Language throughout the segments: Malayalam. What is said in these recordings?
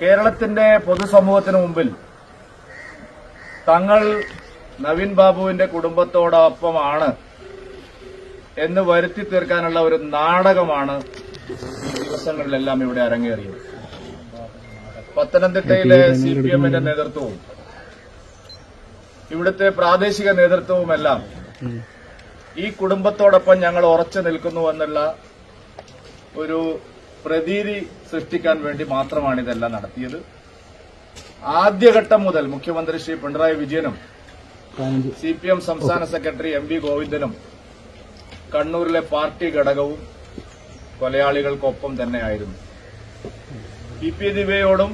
കേരളത്തിന്റെ പൊതുസമൂഹത്തിന് മുമ്പിൽ തങ്ങൾ നവീൻ ബാബുവിന്റെ കുടുംബത്തോടൊപ്പമാണ് എന്ന് വരുത്തി തീർക്കാനുള്ള ഒരു നാടകമാണ് ഈ ദിവസങ്ങളിലെല്ലാം ഇവിടെ അരങ്ങേറിയത്. പത്തനംതിട്ടയിലെ സി പി എമ്മിന്റെ നേതൃത്വവും ഇവിടുത്തെ പ്രാദേശിക നേതൃത്വവുമെല്ലാം ഈ കുടുംബത്തോടൊപ്പം ഞങ്ങൾ ഉറച്ചു നിൽക്കുന്നുവെന്നുള്ള ഒരു പ്രതീതി സൃഷ്ടിക്കാൻ വേണ്ടി മാത്രമാണ് ഇതെല്ലാം നടത്തിയത്. ആദ്യഘട്ടം മുതൽ മുഖ്യമന്ത്രി ശ്രീ പിണറായി വിജയനും സി പി എം സംസ്ഥാന സെക്രട്ടറി എം വി ഗോവിന്ദനും കണ്ണൂരിലെ പാർട്ടി ഘടകവും കൊലയാളികൾക്കൊപ്പം തന്നെയായിരുന്നു. പി പി ദിവയോടും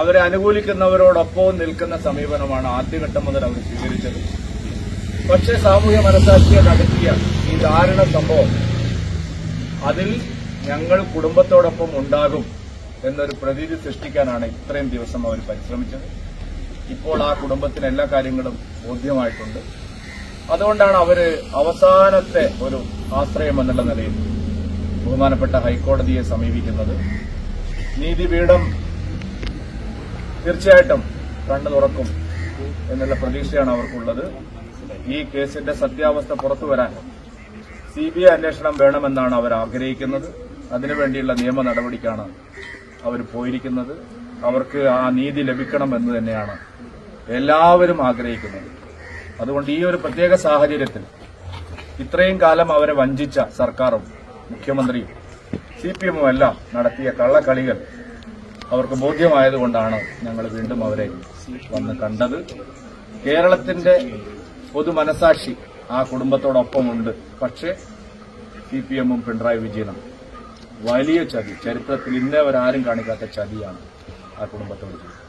അവരെ അനുകൂലിക്കുന്നവരോടൊപ്പവും നിൽക്കുന്ന സമീപനമാണ് ആദ്യഘട്ടം മുതൽ അവർ സ്വീകരിച്ചത്. പക്ഷേ സാമൂഹ്യ മനസാക്ഷിയെ നടത്തിയ ഈ ദാരുണ സംഭവം അതിൽ ഞങ്ങൾ കുടുംബത്തോടൊപ്പം ഉണ്ടാകും എന്നൊരു പ്രതീതി സൃഷ്ടിക്കാനാണ് ഇത്രയും ദിവസം അവർ പരിശ്രമിച്ചത്. ഇപ്പോൾ ആ കുടുംബത്തിന് എല്ലാ കാര്യങ്ങളും ബോധ്യമായിട്ടുണ്ട്. അതുകൊണ്ടാണ് അവർ അവസാനത്തെ ഒരു ആശ്രയം എന്നുള്ള നിലയിൽ ബഹുമാനപ്പെട്ട ഹൈക്കോടതിയെ സമീപിക്കുന്നത്. നീതിപീഠം തീർച്ചയായിട്ടും കണ്ണു തുറക്കും എന്നുള്ള പ്രതീക്ഷയാണ് അവർക്കുള്ളത്. ഈ കേസിന്റെ സത്യാവസ്ഥ പുറത്തുവരാൻ സി ബി ഐ അന്വേഷണം വേണമെന്നാണ് അവർ ആഗ്രഹിക്കുന്നത്. അതിനുവേണ്ടിയുള്ള നിയമ നടപടിക്കാണ് അവർ പോയിരിക്കുന്നത്. അവർക്ക് ആ നീതി ലഭിക്കണം എന്ന് തന്നെയാണ് എല്ലാവരും ആഗ്രഹിക്കുന്നത്. അതുകൊണ്ട് ഈ ഒരു പ്രത്യേക സാഹചര്യത്തിൽ ഇത്രയും കാലം അവരെ വഞ്ചിച്ച സർക്കാരും മുഖ്യമന്ത്രിയും സി പി എമ്മും എല്ലാം നടത്തിയ കള്ളക്കളികൾ അവർക്ക് ബോധ്യമായതുകൊണ്ടാണ് ഞങ്ങൾ വീണ്ടും അവരെ വന്ന് കണ്ടത്. കേരളത്തിന്റെ പൊതുമനസാക്ഷി ആ കുടുംബത്തോടൊപ്പമുണ്ട്. പക്ഷേ സി പി എമ്മും പിണറായി വിജയനും വലിയ ചതി. ചരിത്രത്തിൽ ഇന്നേ അവരാരും കാണിക്കാത്ത ചതിയാണ് ആ കുടുംബത്തോട്. ചെയ്തത്